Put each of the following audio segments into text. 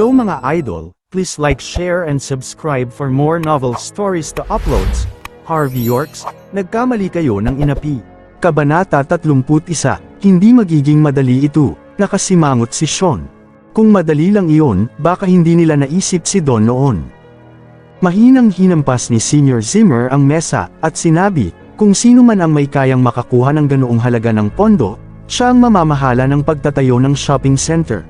Hello mga idol, please like, share and subscribe for more novel stories to uploads. Harvey Yorks, nagkamali kayo ng inapi. Kabanata 31, hindi magiging madali ito, nakasimangot si Sean. Kung madali lang iyon, baka hindi nila naisip si Don noon. Mahinang hinampas ni Senior Zimmer ang mesa, at sinabi, kung sino man ang may kayang makakuha ng ganoong halaga ng pondo, siya ang mamamahala ng pagtatayo ng shopping center.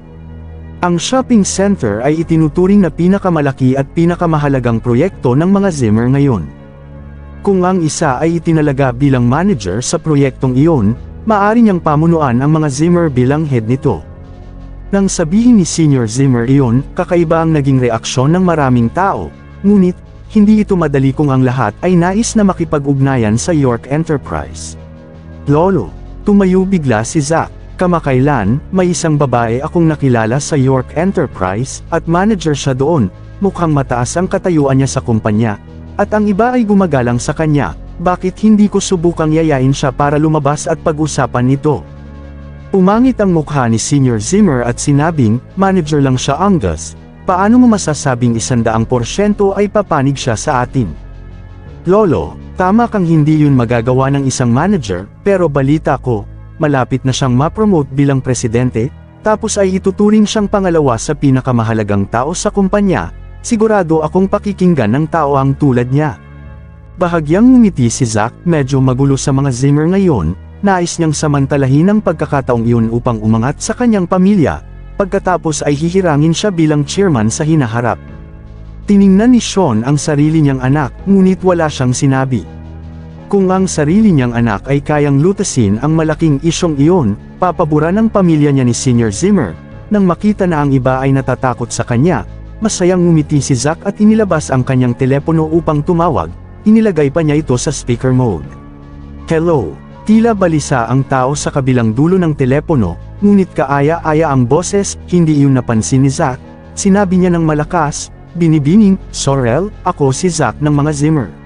Ang shopping center ay itinuturing na pinakamalaki at pinakamahalagang proyekto ng mga Zimmer ngayon. Kung ang isa ay itinalaga bilang manager sa proyektong iyon, maari niyang pamunuan ang mga Zimmer bilang head nito. Nang sabihin ni Senior Zimmer iyon, kakaiba ang naging reaksyon ng maraming tao, ngunit, hindi ito madali kung ang lahat ay nais na makipag-ugnayan sa York Enterprise. Lolo, tumayo bigla si Zack. Kamakailan, may isang babae akong nakilala sa York Enterprise, at manager siya doon, mukhang mataas ang katayuan niya sa kumpanya, at ang iba ay gumagalang sa kanya, bakit hindi ko subukang yayain siya para lumabas at pag-usapan nito? Umangit ang mukha ni Senior Zimmer at sinabing, manager lang siya Angus, paano mo masasabing isandaang porsyento ay papanig siya sa atin? Lolo, tama kang hindi yun magagawa ng isang manager, pero balita ko, malapit na siyang ma-promote bilang presidente, tapos ay ituturing siyang pangalawa sa pinakamahalagang tao sa kumpanya, sigurado akong pakikinggan ng tao ang tulad niya. Bahagyang ngumiti si Zack, medyo magulo sa mga Zimmer ngayon, nais niyang samantalahin ang pagkakataong iyon upang umangat sa kanyang pamilya, pagkatapos ay hihirangin siya bilang chairman sa hinaharap. Tiningnan ni Sean ang sarili niyang anak, ngunit wala siyang sinabi. Kung ang sarili niyang anak ay kayang lutasin ang malaking isyong iyon, papabura ng pamilya niya ni Senior Zimmer, nang makita na ang iba ay natatakot sa kanya, masayang ngumiti si Zack at inilabas ang kanyang telepono upang tumawag, inilagay pa niya ito sa speaker mode. Hello, tila balisa ang tao sa kabilang dulo ng telepono, ngunit kaaya-aya ang boses, hindi iyon napansin ni Zack, sinabi niya ng malakas, binibining, Sorrel, ako si Zack ng mga Zimmer.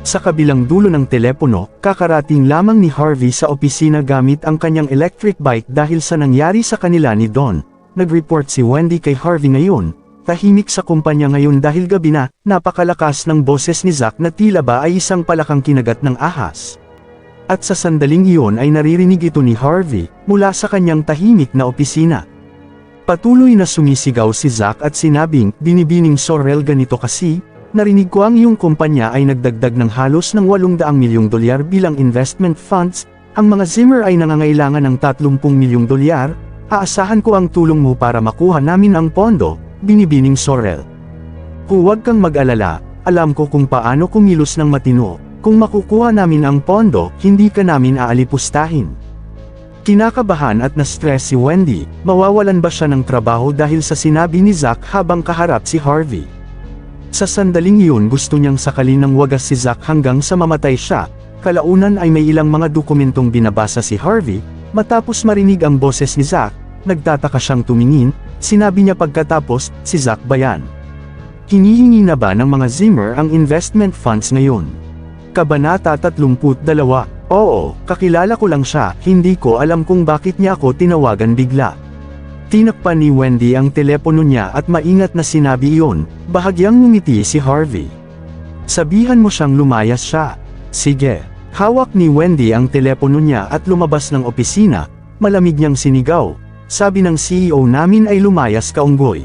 Sa kabilang dulo ng telepono, kakarating lamang ni Harvey sa opisina gamit ang kanyang electric bike dahil sa nangyari sa kanila ni Don. Nag-report si Wendy kay Harvey ngayon, tahimik sa kumpanya ngayon dahil gabi na, napakalakas ng boses ni Zack na tila ba ay isang palakang kinagat ng ahas. At sa sandaling iyon ay naririnig ito ni Harvey, mula sa kanyang tahimik na opisina. Patuloy na sumisigaw si Zack at sinabing, binibining Sorrel ganito kasi, Narinig ko ang iyong kumpanya ay nagdagdag ng halos ng 800 milyong dolyar bilang investment funds, ang mga Zimmer ay nangangailangan ng 30 milyong dolyar, aasahan ko ang tulong mo para makuha namin ang pondo, binibining Sorrel. Huwag kang mag-alala, alam ko kung paano kumilos ng matino, kung makukuha namin ang pondo, hindi ka namin aalipustahin. Kinakabahan at na-stress si Wendy, mawawalan ba siya ng trabaho dahil sa sinabi ni Zack habang kaharap si Harvey. Sa sandaling iyon gusto niyang sakalin ng wagas si Zack hanggang sa mamatay siya, kalaunan ay may ilang mga dokumentong binabasa si Harvey, matapos marinig ang boses ni Zack, nagtataka siyang tumingin, sinabi niya pagkatapos, si Zack ba yan? Hinihingi na ba ng mga Zimmer ang investment funds ngayon? Kabanata 32 Oo, kakilala ko lang siya, hindi ko alam kung bakit niya ako tinawagan bigla. Tinakpan ni Wendy ang telepono niya at maingat na sinabi iyon, bahagyang ngumiti si Harvey. Sabihan mo siyang lumayas siya. Sige. Hawak ni Wendy ang telepono niya at lumabas ng opisina, malamig niyang sinigaw. Sabi ng CEO namin ay lumayas kaunggoy.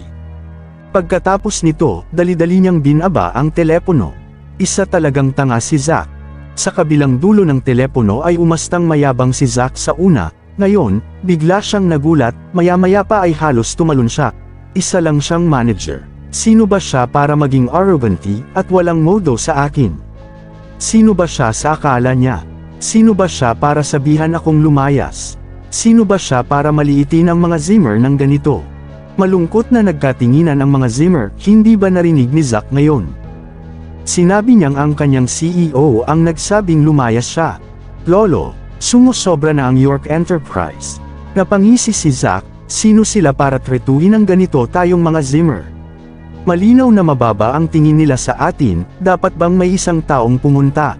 Pagkatapos nito, dali-dali niyang binaba ang telepono. Isa talagang tanga si Zack. Sa kabilang dulo ng telepono ay umastang mayabang si Zack sa una, ngayon, bigla siyang nagulat, maya-maya pa ay halos tumalon siya. Isa lang siyang manager. Sino ba siya para maging arroganty at walang modo sa akin? Sino ba siya sa akala niya? Sino ba siya para sabihan akong lumayas? Sino ba siya para maliitin ang mga Zimmer ng ganito? Malungkot na nagkatinginan ang mga Zimmer, hindi ba narinig ni Zack ngayon? Sinabi niyang ang kanyang CEO ang nagsabing lumayas siya. Lolo, sumusobra na ang York Enterprise. Napangisi si Zack, sino sila para tretuhin ang ganito tayong mga Zimmer? Malinaw na mababa ang tingin nila sa atin, dapat bang may isang taong pumunta?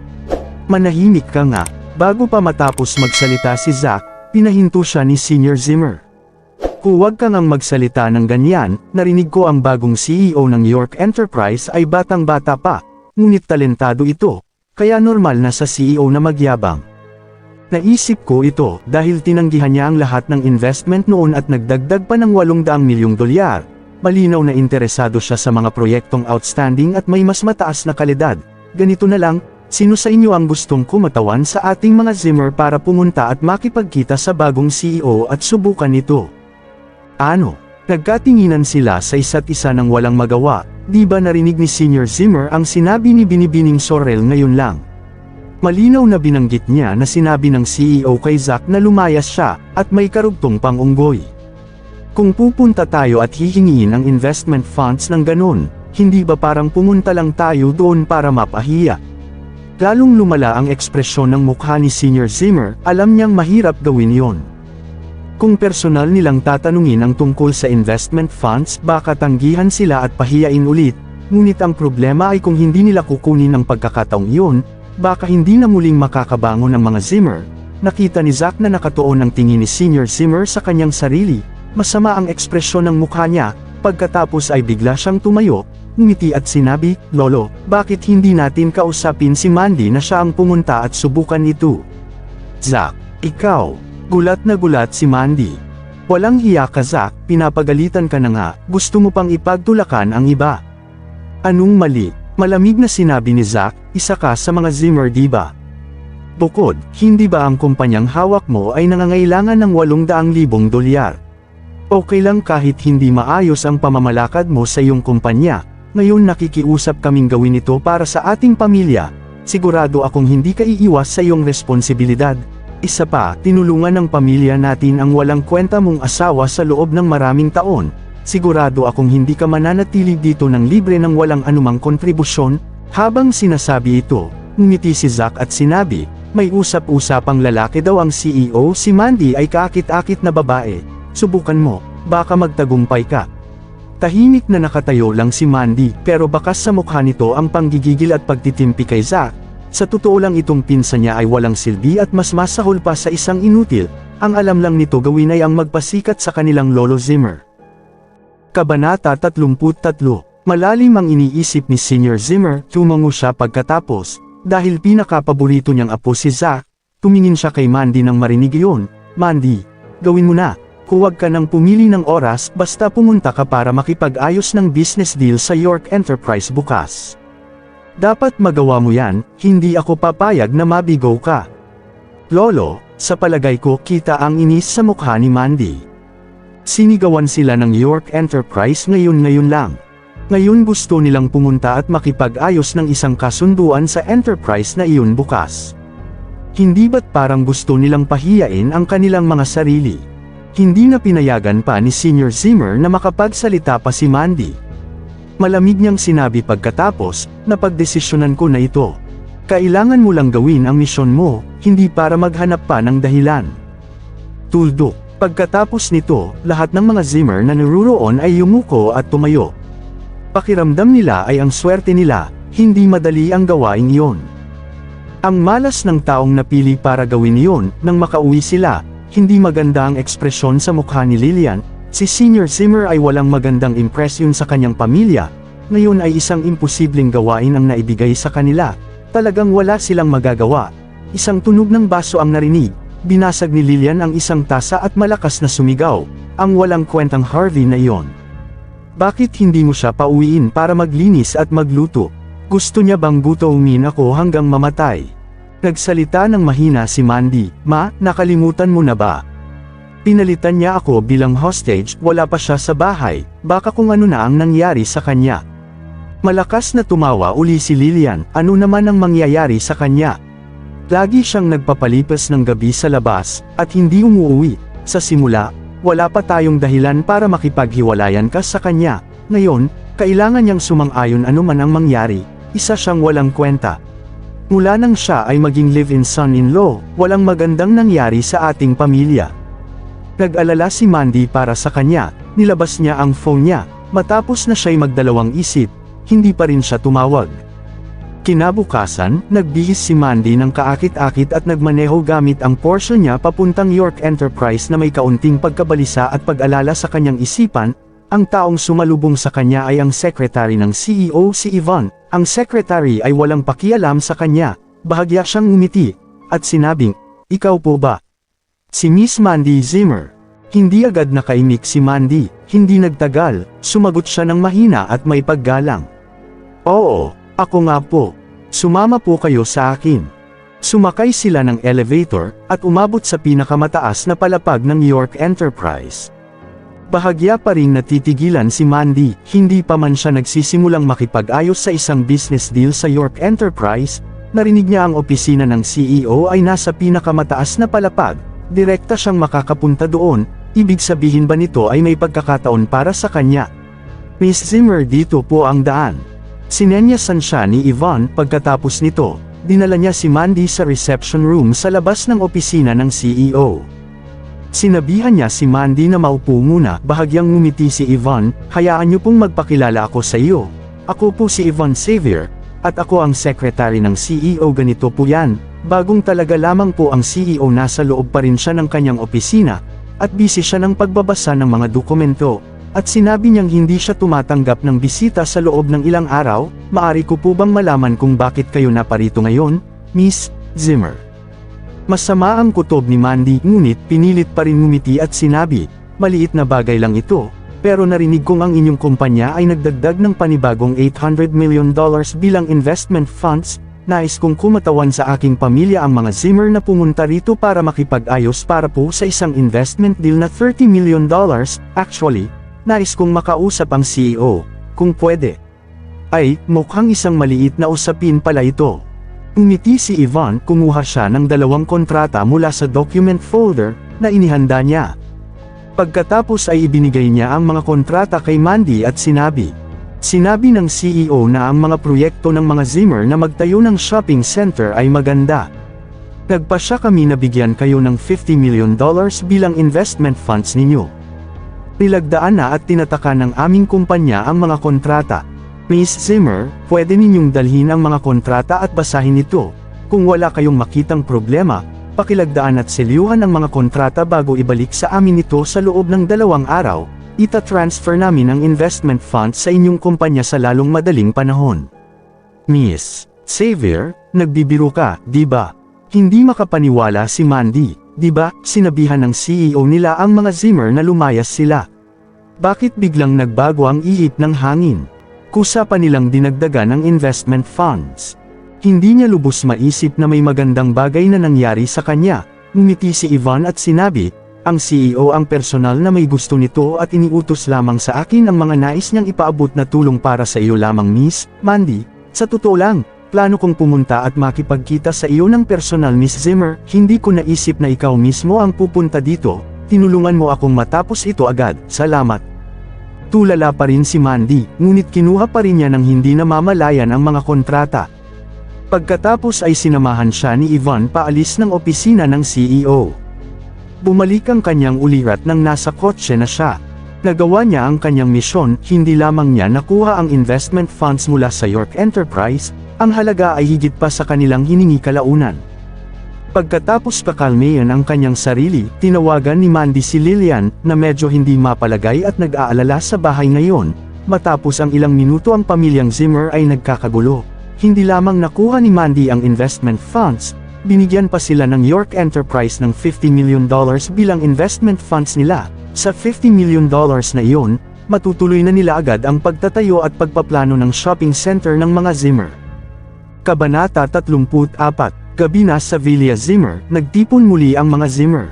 Manahimik ka nga, bago pa matapos magsalita si Zack, pinahinto siya ni Senior Zimmer. Huwag kang ang magsalita ng ganyan, narinig ko ang bagong CEO ng York Enterprise ay batang-bata pa, ngunit talentado ito, kaya normal na sa CEO na magyabang. Naisip ko ito dahil tinanggihan niya ang lahat ng investment noon at nagdagdag pa ng 800 milyong dolyar. Malinaw na interesado siya sa mga proyektong outstanding at may mas mataas na kalidad. Ganito na lang, sino sa inyo ang gustong kumatawan sa ating mga Zimmer para pumunta at makipagkita sa bagong CEO at subukan ito? Ano? Nagkatinginan sila sa isa't isa ng walang magawa, di ba narinig ni Senior Zimmer ang sinabi ni Binibining Sorrel ngayon lang? Malinaw na binanggit niya na sinabi ng CEO kay Zack na lumayas siya, at may karugtong pang unggoy. Kung pupunta tayo at hihingin ang investment funds ng ganon, hindi ba parang pumunta lang tayo doon para mapahiya? Lalong lumala ang ekspresyon ng mukha ni Senior Zimmer, alam niyang mahirap gawin yon. Kung personal nilang tatanungin ang tungkol sa investment funds baka tanggihan sila at pahiyain ulit, ngunit ang problema ay kung hindi nila kukunin ang pagkakataong iyon, baka hindi na muling makakabangon ang mga Zimmer. Nakita ni Zack na nakatuon ang tingin ni Senior Zimmer sa kanyang sarili, masama ang ekspresyon ng mukha niya, pagkatapos ay bigla siyang tumayo, ngumiti at sinabi, Lolo, bakit hindi natin kausapin si Mandy na siya ang pumunta at subukan ito? Zack, ikaw, gulat na gulat si Mandy. Walang hiya ka Zack, pinapagalitan ka na nga, gusto mo pang ipagtulakan ang iba. Anong mali? Malamig na sinabi ni Zack, isa ka sa mga Zimmer diba? Bukod, hindi ba ang kumpanyang hawak mo ay nangangailangan ng 800,000 dolyar? Okay lang kahit hindi maayos ang pamamalakad mo sa iyong kumpanya, ngayon nakikiusap kaming gawin ito para sa ating pamilya, sigurado akong hindi ka iiwas sa iyong responsibilidad. Isa pa, tinulungan ng pamilya natin ang walang kwenta mong asawa sa loob ng maraming taon, sigurado akong hindi ka mananatili dito ng libre ng walang anumang kontribusyon, habang sinasabi ito, ngumiti si Zack at sinabi, may usap-usapang lalaki daw ang CEO si Mandy ay kaakit-akit na babae, subukan mo, baka magtagumpay ka. Tahimik na nakatayo lang si Mandy pero bakas sa mukha nito ang panggigigil at pagtitimpi kay Zack. Sa totoo lang itong pinsa niya ay walang silbi at mas masahol pa sa isang inutil, ang alam lang nito gawin ay ang magpasikat sa kanilang Lolo Zimmer. Kabanata 33 Malalim ang iniisip ni Senior Zimmer, tumango siya pagkatapos, dahil pinakapaborito niyang apo si Zack, tumingin siya kay Mandy nang marinig iyon, Mandy, gawin mo na, huwag ka nang pumili ng oras basta pumunta ka para makipag-ayos ng business deal sa York Enterprise bukas. Dapat magawa mo yan, hindi ako papayag na mabigo ka. Lolo, sa palagay ko kita ang inis sa mukha ni Mandy. Sinigawan sila ng York Enterprise ngayon-ngayon lang. Ngayon gusto nilang pumunta at makipag-ayos ng isang kasunduan sa enterprise na iyon bukas. Hindi ba't parang gusto nilang pahiyain ang kanilang mga sarili? Hindi na pinayagan pa ni Senior Zimmer na makapagsalita pa si Mandy. Malamig niyang sinabi pagkatapos, napagdesisyonan ko na ito. Kailangan mo lang gawin ang misyon mo, hindi para maghanap pa ng dahilan. Tuldok, pagkatapos nito, lahat ng mga Zimmer na naruroon ay yumuko at tumayo. Pakiramdam nila ay ang swerte nila, hindi madali ang gawain iyon. Ang malas ng taong napili para gawin iyon, nang makauwi sila, hindi maganda ang ekspresyon sa mukha ni Lillian, si Senior Zimmer ay walang magandang impresyon sa kanyang pamilya, ngayon ay isang imposibleng gawain ang naibigay sa kanila, talagang wala silang magagawa. Isang tunog ng baso ang narinig, binasag ni Lillian ang isang tasa at malakas na sumigaw, ang walang kwentang Harvey na iyon. Bakit hindi mo siya pauwiin para maglinis at magluto? Gusto niya bang gutumin ako hanggang mamatay? Nagsalita ng mahina si Mandy, Ma, nakalimutan mo na ba? Pinalitan niya ako bilang hostage, wala pa siya sa bahay, baka kung ano na ang nangyari sa kanya. Malakas na tumawa uli si Lilian, ano naman ang mangyayari sa kanya? Lagi siyang nagpapalipas ng gabi sa labas, at hindi umuwi. Sa simula, wala pa tayong dahilan para makipaghiwalayan ka sa kanya. Ngayon, kailangan niyang sumang-ayon anuman ang mangyari, isa siyang walang kwenta. Mula nang siya ay maging live-in son-in-law, walang magandang nangyari sa ating pamilya. Nag-alala si Mandy para sa kanya, nilabas niya ang phone niya, matapos na siya'y magdalawang isip, hindi pa rin siya tumawag. Kinabukasan, nagbihis si Mandy ng kaakit-akit at nagmaneho gamit ang Porsche niya papuntang York Enterprise na may kaunting pagkabalisa at pag-alala sa kanyang isipan, ang taong sumalubong sa kanya ay ang secretary ng CEO si Ivan. Ang secretary ay walang pakialam sa kanya, bahagya siyang umiti, at sinabing, Ikaw po ba? Si Miss Mandy Zimmer. Hindi agad nakaimik si Mandy, hindi nagtagal, sumagot siya ng mahina at may paggalang. Oo, ako nga po. Sumama po kayo sa akin. Sumakay sila ng elevator, at umabot sa pinakamataas na palapag ng York Enterprise. Bahagya pa rin natitigilan si Mandy, hindi pa man siya nagsisimulang makipag-ayos sa isang business deal sa York Enterprise, narinig niya ang opisina ng CEO ay nasa pinakamataas na palapag, direkta siyang makakapunta doon, ibig sabihin ba nito ay may pagkakataon para sa kanya. Miss Zimmer dito po ang daan. Sinenyasan siya ni Yvonne pagkatapos nito, dinala niya si Mandy sa reception room sa labas ng opisina ng CEO. Sinabihan niya si Mandy na maupo muna, bahagyang ngumiti si Yvonne, hayaan niyo pong magpakilala ako sa iyo. Ako po si Yvonne Xavier, at ako ang secretary ng CEO ganito po yan, bagong talaga lamang po ang CEO nasa loob pa rin siya ng kanyang opisina, at busy siya ng pagbabasa ng mga dokumento, at sinabi niyang hindi siya tumatanggap ng bisita sa loob ng ilang araw, maari ko po bang malaman kung bakit kayo naparito ngayon, Miss Zimmer? Masama ang kutob ni Mandy, ngunit pinilit pa rin ngumiti at sinabi, maliit na bagay lang ito, pero narinig kong ang inyong kumpanya ay nagdagdag ng panibagong $800 million dollars bilang investment funds, nais kong kumatawan sa aking pamilya ang mga Zimmer na pumunta rito para makipag-ayos para po sa isang investment deal na $30 million dollars, actually, nais kong makausap ang CEO, kung pwede. Ay, mukhang isang maliit na usapin pala ito. Umiti si Ivan, kumuha siya ng dalawang kontrata mula sa document folder na inihanda niya. Pagkatapos ay ibinigay niya ang mga kontrata kay Mandy at sinabi. Sinabi ng CEO na ang mga proyekto ng mga Zimmer na magtayo ng shopping center ay maganda. Nagpa siya kami na bigyan kayo ng $50 million dollars bilang investment funds ninyo. Nilagdaan na at tinataka ng aming kumpanya ang mga kontrata. Miss Zimmer, pwede ninyong dalhin ang mga kontrata at basahin ito. Kung wala kayong makitang problema, pakilagdaan at selyuhan ang mga kontrata bago ibalik sa amin ito sa loob ng dalawang araw, ita-transfer namin ang investment funds sa inyong kumpanya sa lalong madaling panahon. Miss Xavier, nagbibiro ka, di ba? Hindi makapaniwala si Mandy, di ba? Sinabihan ng CEO nila ang mga Zimmer na lumayas sila. Bakit biglang nagbago ang ihip ng hangin? Kusa pa nilang dinagdagan ang investment funds. Hindi niya lubos maisip na may magandang bagay na nangyari sa kanya, ngumiti si Ivan at sinabi, ang CEO ang personal na may gusto nito at iniutos lamang sa akin ang mga nais niyang ipaabot na tulong para sa iyo lamang Miss, Mandy, sa totoo lang, plano kong pumunta at makipagkita sa iyo ng personal Miss Zimmer, hindi ko naisip na ikaw mismo ang pupunta dito, tinulungan mo akong matapos ito agad, salamat. Tulala pa rin si Mandy, ngunit kinuha pa rin niya ng hindi namamalayan ang mga kontrata. Pagkatapos ay sinamahan siya ni Ivan paalis ng opisina ng CEO. Bumalik ang kanyang ulirat nang nasa kotse na siya. Nagawa niya ang kanyang misyon, hindi lamang niya nakuha ang investment funds mula sa York Enterprise, ang halaga ay higit pa sa kanilang hiningi kalaunan. Pagkatapos pakalmayan ang kanyang sarili, tinawagan ni Mandy si Lillian, na medyo hindi mapalagay at nag-aalala sa bahay ngayon. Matapos ang ilang minuto ang pamilyang Zimmer ay nagkakagulo. Hindi lamang nakuha ni Mandy ang investment funds, binigyan pa sila ng York Enterprise ng $50 million bilang investment funds nila. Sa $50 million na iyon, matutuloy na nila agad ang pagtatayo at pagpaplano ng shopping center ng mga Zimmer. Kabanata 34 Gabi na sa Villa Zimmer, nagtipon muli ang mga Zimmer.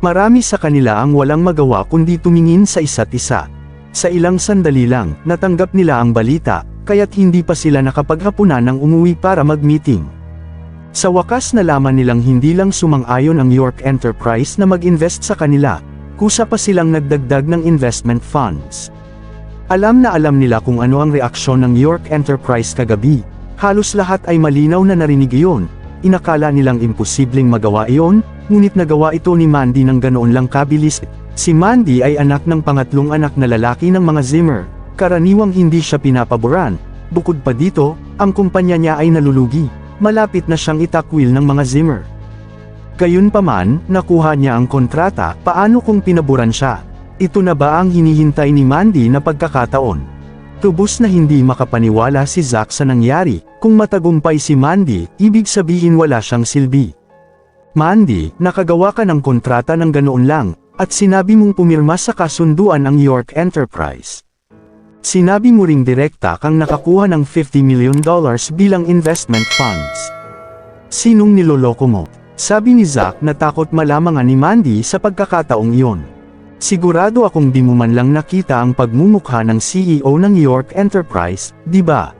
Marami sa kanila ang walang magawa kundi tumingin sa isa't isa. Sa ilang sandali lang, natanggap nila ang balita, kaya't hindi pa sila nakapaghapunan ng umuwi para mag-meeting. Sa wakas nalaman nilang hindi lang sumang-ayon ang York Enterprise na mag-invest sa kanila, kusa pa silang nagdagdag ng investment funds. Alam na alam nila kung ano ang reaksyon ng York Enterprise kagabi, halos lahat ay malinaw na narinig iyon, Inakala nilang imposibleng magawa iyon, ngunit nagawa ito ni Mandy ng ganoon lang kabilis. Si Mandy ay anak ng pangatlong anak na lalaki ng mga Zimmer, karaniwang hindi siya pinapaboran, Bukod pa dito, ang kumpanya niya ay nalulugi. Malapit na siyang itakwil ng mga Zimmer. Gayunpaman, nakuha niya ang kontrata, paano kung pinaburan siya? Ito na ba ang hinihintay ni Mandy na pagkakataon? Tubos na hindi makapaniwala si Zack sa nangyari, kung matagumpay si Mandy, ibig sabihin wala siyang silbi. Mandy, nakagawa ka ng kontrata ng ganoon lang, at sinabi mong pumirma sa kasunduan ang York Enterprise. Sinabi mo ring direkta kang nakakuha ng 50 million dollars bilang investment funds. Sinong niloloko mo? Sabi ni Zack na takot malamangan ni Mandy sa pagkakataong iyon. Sigurado akong di mo man lang nakita ang pagmumukha ng CEO ng York Enterprise, di ba?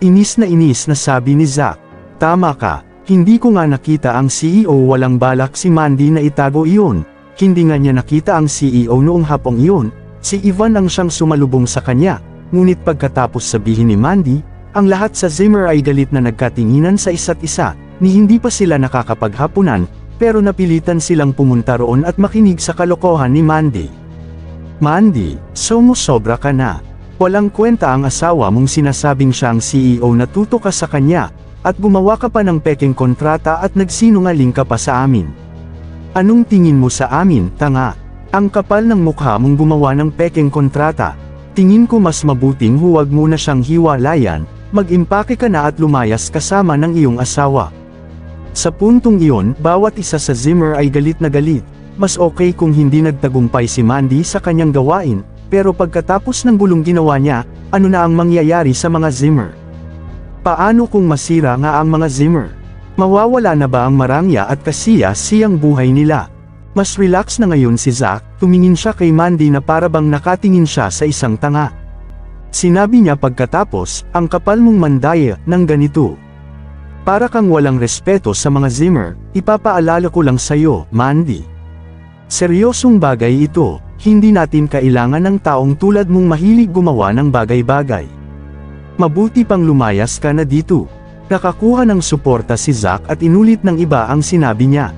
Inis na inis na sabi ni Zack. Tama ka, hindi ko nga nakita ang CEO walang balak si Mandy na itago iyon. Hindi nga niya nakita ang CEO noong hapong iyon, si Ivan ang siyang sumalubong sa kanya. Ngunit pagkatapos sabihin ni Mandy, ang lahat sa Zimmer ay galit na nagkatinginan sa isa't isa, ni hindi pa sila nakakapaghapunan, pero napilitan silang pumunta roon at makinig sa kalokohan ni Mandy. Mandy, sumusobra ka na. Walang kwenta ang asawa mong sinasabing siya ang CEO na tuto ka sa kanya, at gumawa ka pa ng peking kontrata at nagsinungaling ka pa sa amin. Anong tingin mo sa amin, tanga? Ang kapal ng mukha mong gumawa ng peking kontrata. Tingin ko mas mabuting huwag mo na siyang hiwalayan, mag-impake ka na at lumayas kasama ng iyong asawa. Sa puntong iyon, bawat isa sa Zimmer ay galit na galit. Mas okay kung hindi nagtagumpay si Mandy sa kanyang gawain, pero pagkatapos ng gulong ginawa niya, ano na ang mangyayari sa mga Zimmer? Paano kung masira nga ang mga Zimmer? Mawawala na ba ang marangya at kasiya siyang buhay nila? Mas relax na ngayon si Zack, tumingin siya kay Mandy na parabang nakatingin siya sa isang tanga. Sinabi niya pagkatapos, ang kapal mong mandaya ng ganito. Para kang walang respeto sa mga Zimmer, ipapaalala ko lang sa'yo, Mandy. Seryosong bagay ito, hindi natin kailangan ng taong tulad mong mahilig gumawa ng bagay-bagay. Mabuti pang lumayas ka na dito. Nakakuha ng suporta si Zack at inulit ng iba ang sinabi niya.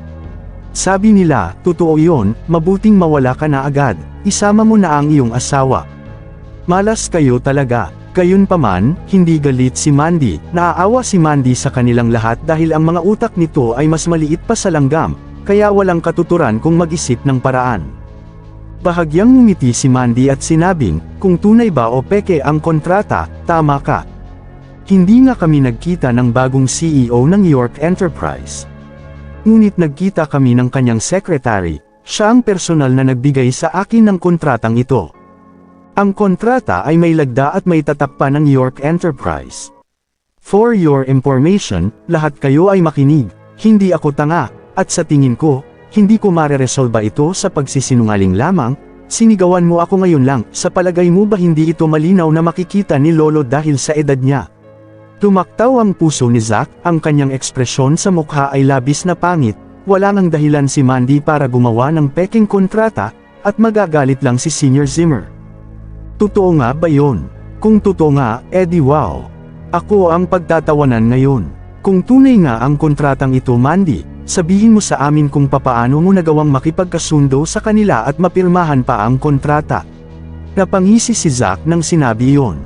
Sabi nila, totoo yon, mabuting mawala ka na agad, isama mo na ang iyong asawa. Malas kayo talaga. Gayunpaman, hindi galit si Mandy, naaawa si Mandy sa kanilang lahat dahil ang mga utak nito ay mas maliit pa sa langgam, kaya walang katuturan kung mag-isip ng paraan. Bahagyang ngumiti si Mandy at sinabing, kung tunay ba o peke ang kontrata, tama ka. Hindi nga kami nagkita ng bagong CEO ng York Enterprise. Ngunit nagkita kami ng kanyang secretary, siya ang personal na nagbigay sa akin ng kontratang ito. Ang kontrata ay may lagda at may tatak pa ng York Enterprise. For your information, lahat kayo ay makinig, hindi ako tanga, at sa tingin ko, hindi ko mareresolba ito sa pagsisinungaling lamang, sinigawan mo ako ngayon lang, sa palagay mo ba hindi ito malinaw na makikita ni Lolo dahil sa edad niya? Tumaktaw ang puso ni Zack, ang kanyang ekspresyon sa mukha ay labis na pangit, wala nang dahilan si Mandy para gumawa ng peking kontrata, at magagalit lang si Senior Zimmer. Totoo nga ba yon? Kung totoo nga, edi wow. Ako ang pagtatawanan ngayon. Kung tunay nga ang kontratang ito Mandy, sabihin mo sa amin kung papaano mo nagawang makipagkasundo sa kanila at mapirmahan pa ang kontrata. Napangisi si Zack nang sinabi iyon.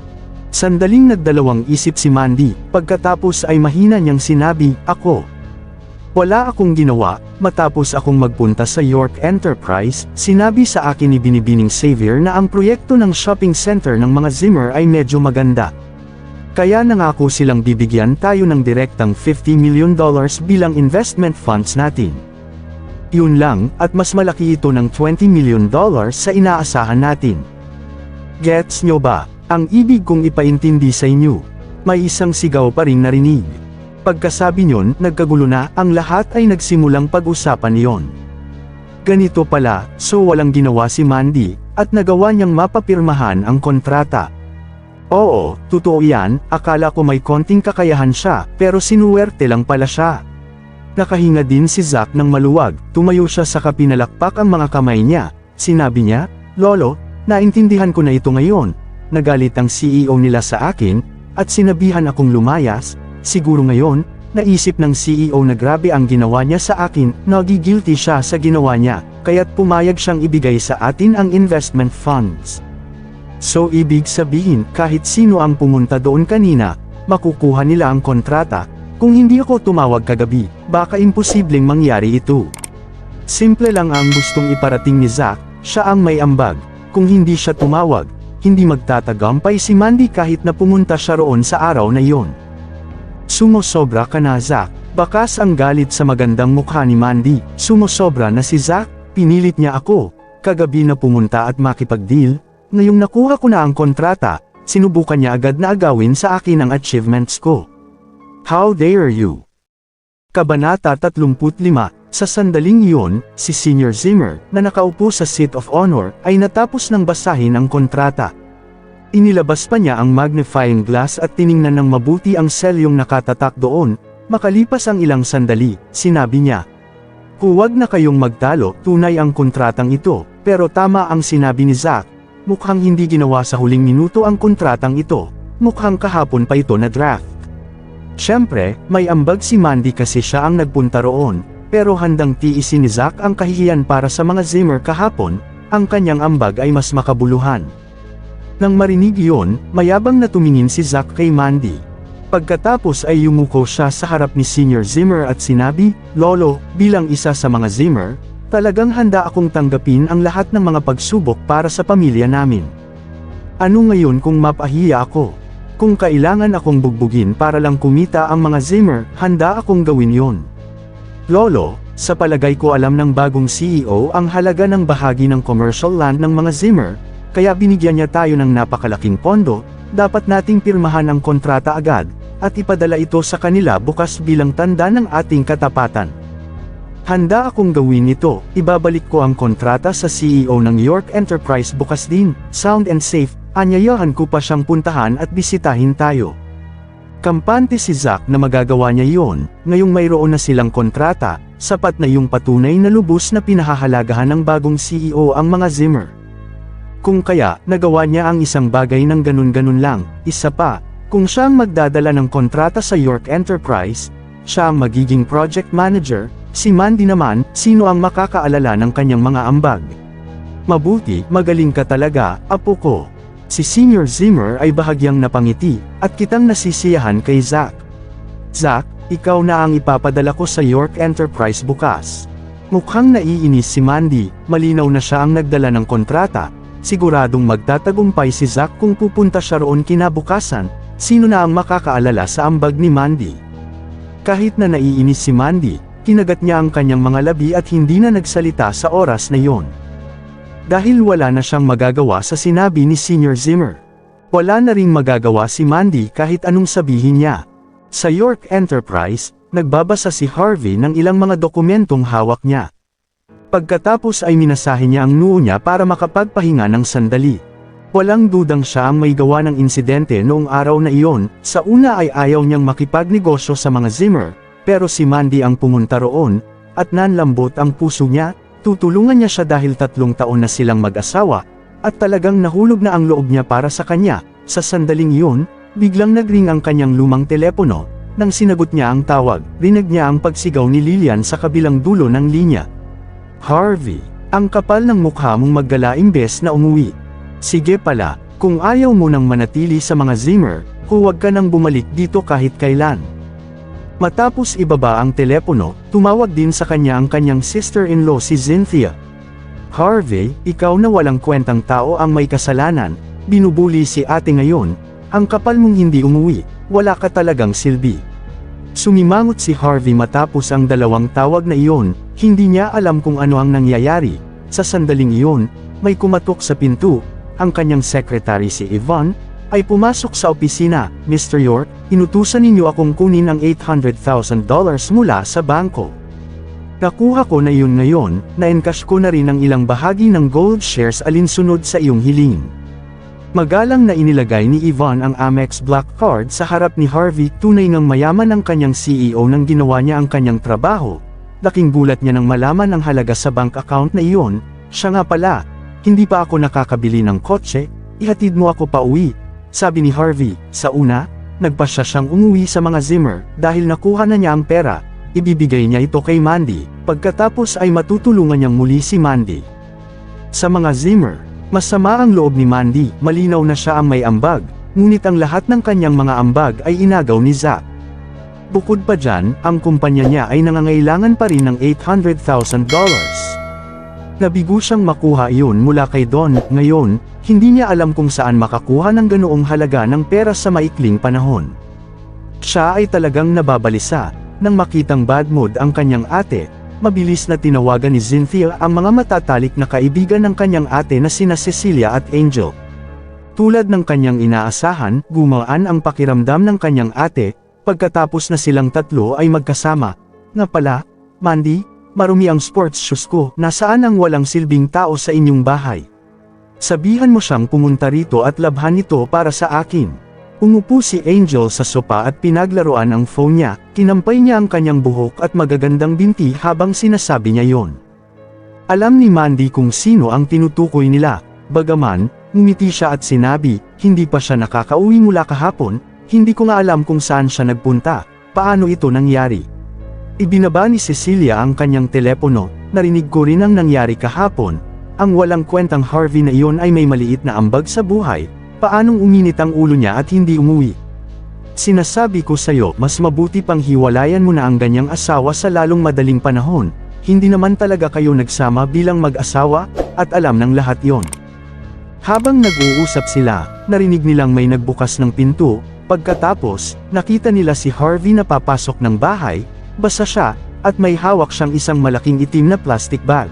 Sandaling nagdalawang isip si Mandy, pagkatapos ay mahina niyang sinabi, ako. Wala akong ginawa, matapos akong magpunta sa York Enterprise, sinabi sa akin ni Binibining Xavier na ang proyekto ng shopping center ng mga Zimmer ay medyo maganda. Kaya nangako silang bibigyan tayo ng direktang 50 million dollars bilang investment funds natin. Yun lang, at mas malaki ito ng 20 million dollars sa inaasahan natin. Gets nyo ba? Ang ibig kong ipaintindi sa inyo. May isang sigaw pa ring narinig. Pagkasabi nyon, nagkagulo na, ang lahat ay nagsimulang pag-usapan yon. Ganito pala, so walang ginawa si Mandy, at nagawa niyang mapapirmahan ang kontrata. Oo, totoo yan, akala ko may konting kakayahan siya, pero sinuwerte lang pala siya. Nakahinga din si Zack ng maluwag, tumayo siya sa kapinalakpak ang mga kamay niya, sinabi niya, Lolo, naintindihan ko na ito ngayon, nagalit ang CEO nila sa akin, at sinabihan akong lumayas, siguro ngayon, naisip ng CEO na grabe ang ginawa niya sa akin, nagigilty siya sa ginawa niya, kaya't pumayag siyang ibigay sa atin ang investment funds. So ibig sabihin, kahit sino ang pumunta doon kanina, makukuha nila ang kontrata, kung hindi ako tumawag kagabi, baka imposibleng mangyari ito. Simple lang ang gustong iparating ni Zack, siya ang may ambag, kung hindi siya tumawag, hindi magtatagampay si Mandy kahit na pumunta siya roon sa araw na iyon. Sumosobra ka na Zack, bakas ang galit sa magandang mukha ni Mandy, sumosobra na si Zack, pinilit niya ako, kagabi na pumunta at makipag-deal, ngayong nakuha ko na ang kontrata, sinubukan niya agad na agawin sa akin ang achievements ko. How dare you? Kabanata 35, sa sandaling iyon, si Senior Zimmer, na nakaupo sa seat of honor, ay natapos ng basahin ang kontrata. Inilabas pa niya ang magnifying glass at tiningnan ng mabuti ang selyong nakatatak doon, makalipas ang ilang sandali, sinabi niya. Huwag na kayong magtalo, tunay ang kontratang ito, pero tama ang sinabi ni Zack, mukhang hindi ginawa sa huling minuto ang kontratang ito, mukhang kahapon pa ito na draft. Siyempre, may ambag si Mandy kasi siya ang nagpunta roon, pero handang tiisin ni Zack ang kahihiyan para sa mga Zimmer kahapon, ang kanyang ambag ay mas makabuluhan. Nang marinig iyon, mayabang na tumingin si Zack kay Mandy. Pagkatapos ay yumuko siya sa harap ni Senior Zimmer at sinabi, Lolo, bilang isa sa mga Zimmer, talagang handa akong tanggapin ang lahat ng mga pagsubok para sa pamilya namin. Ano ngayon kung mapahiya ako? Kung kailangan akong bugbugin para lang kumita ang mga Zimmer, handa akong gawin yon. Lolo, sa palagay ko alam ng bagong CEO ang halaga ng bahagi ng commercial land ng mga Zimmer, kaya binigyan niya tayo ng napakalaking pondo, dapat nating pirmahan ang kontrata agad, at ipadala ito sa kanila bukas bilang tanda ng ating katapatan. Handa akong gawin ito, ibabalik ko ang kontrata sa CEO ng York Enterprise bukas din, sound and safe, anyayahan ko pa siyang puntahan at bisitahin tayo. Kampante si Zack na magagawa niya yon, ngayong mayroon na silang kontrata, sapat na yung patunay na lubos na pinahahalagahan ng bagong CEO ang mga Zimmer. Kung kaya, nagawa niya ang isang bagay ng ganun-ganun lang, isa pa, kung siya ang magdadala ng kontrata sa York Enterprise, siya ang magiging project manager, si Mandy naman, sino ang makakaalala ng kanyang mga ambag. Mabuti, magaling ka talaga, apo ko. Si Senior Zimmer ay bahagyang napangiti, at kitang nasisiyahan kay Zack. Zack, ikaw na ang ipapadala ko sa York Enterprise bukas. Mukhang naiinis si Mandy, malinaw na siya ang nagdala ng kontrata, siguradong magtatagumpay si Zack kung pupunta siya roon kinabukasan, sino na ang makakaalala sa ambag ni Mandy. Kahit na naiinis si Mandy, kinagat niya ang kanyang mga labi at hindi na nagsalita sa oras na yon. Dahil wala na siyang magagawa sa sinabi ni Senior Zimmer. Wala na ring magagawa si Mandy kahit anong sabihin niya. Sa York Enterprise, nagbabasa si Harvey ng ilang mga dokumentong hawak niya. Pagkatapos ay minasahin niya ang noo niya para makapagpahinga ng sandali. Walang dudang siya ang may gawa ng insidente noong araw na iyon, sa una ay ayaw niyang makipagnegosyo sa mga Zimmer, pero si Mandy ang pumunta roon, at nanlambot ang puso niya, tutulungan niya siya dahil tatlong taon na silang mag-asawa, at talagang nahulog na ang loob niya para sa kanya, sa sandaling iyon, biglang nagring ang kanyang lumang telepono, nang sinagot niya ang tawag, rinig niya ang pagsigaw ni Lilian sa kabilang dulo ng linya. Harvey, ang kapal ng mukha mong maggala imbes na umuwi. Sige pala, kung ayaw mo nang manatili sa mga Zimmer, huwag ka nang bumalik dito kahit kailan. Matapos ibaba ang telepono, tumawag din sa kanya ang kanyang sister-in-law si Cynthia. Harvey, ikaw na walang kwentang tao ang may kasalanan, binubuli si ate ngayon, ang kapal mong hindi umuwi, wala ka talagang silbi. Sumimangot si Harvey matapos ang dalawang tawag na iyon, hindi niya alam kung ano ang nangyayari. Sa sandaling iyon, may kumatok sa pinto, ang kanyang secretary si Yvonne, ay pumasok sa opisina, Mr. York, inutusan ninyo akong kunin ang $800,000 mula sa bangko. Nakuha ko na iyon ngayon, na-encash ko na rin ang ilang bahagi ng gold shares alinsunod sa iyong hiling. Magalang na inilagay ni Yvonne ang Amex Black Card sa harap ni Harvey tunay ngang mayaman ang kanyang CEO nang ginawa niya ang kanyang trabaho. Laking gulat niya nang malaman ang halaga sa bank account na iyon, siya nga pala, hindi pa ako nakakabili ng kotse, ihatid mo ako pa uwi. Sabi ni Harvey, sa una, nagpasya siyang umuwi sa mga Zimmer, dahil nakuha na niya ang pera, ibibigay niya ito kay Mandy, pagkatapos ay matutulungan niyang muli si Mandy. Sa mga Zimmer, Masama ang loob ni Mandy, malinaw na siya ang may ambag, ngunit ang lahat ng kanyang mga ambag ay inagaw ni Zack. Bukod pa dyan, ang kumpanya niya ay nangangailangan pa rin ng $800,000. Nabigo siyang makuha iyon mula kay Don, ngayon, hindi niya alam kung saan makakuha ng ganoong halaga ng pera sa maikling panahon. Siya ay talagang nababalisa, nang makitang bad mood ang kanyang ate, mabilis na tinawagan ni Cynthia ang mga matatalik na kaibigan ng kanyang ate na sina Cecilia at Angel. Tulad ng kanyang inaasahan, gumaan ang pakiramdam ng kanyang ate, pagkatapos na silang tatlo ay magkasama. Nga pala, Mandy, marumi ang sports shoes ko, nasaan ang walang silbing tao sa inyong bahay? Sabihan mo siyang pumunta rito at labhan ito para sa akin. Umupo si Angel sa sopa at pinaglaruan ang phone niya, kinampay niya ang kanyang buhok at magagandang binti habang sinasabi niya yon. Alam ni Mandy kung sino ang tinutukoy nila, bagaman, ngumiti siya at sinabi, hindi pa siya nakakauwi mula kahapon, hindi ko nga alam kung saan siya nagpunta, paano ito nangyari. Ibinaba ni Cecilia ang kanyang telepono, narinig ko rin ang nangyari kahapon, ang walang kwentang Harvey na iyon ay may maliit na ambag sa buhay, Paanong uminit ang ulo niya at hindi umuwi? Sinasabi ko sa'yo, mas mabuti pang hiwalayan mo na ang ganyang asawa sa lalong madaling panahon, hindi naman talaga kayo nagsama bilang mag-asawa, at alam ng lahat yon. Habang nag-uusap sila, narinig nilang may nagbukas ng pinto, pagkatapos, nakita nila si Harvey na papasok ng bahay, basa siya, at may hawak siyang isang malaking itim na plastic bag.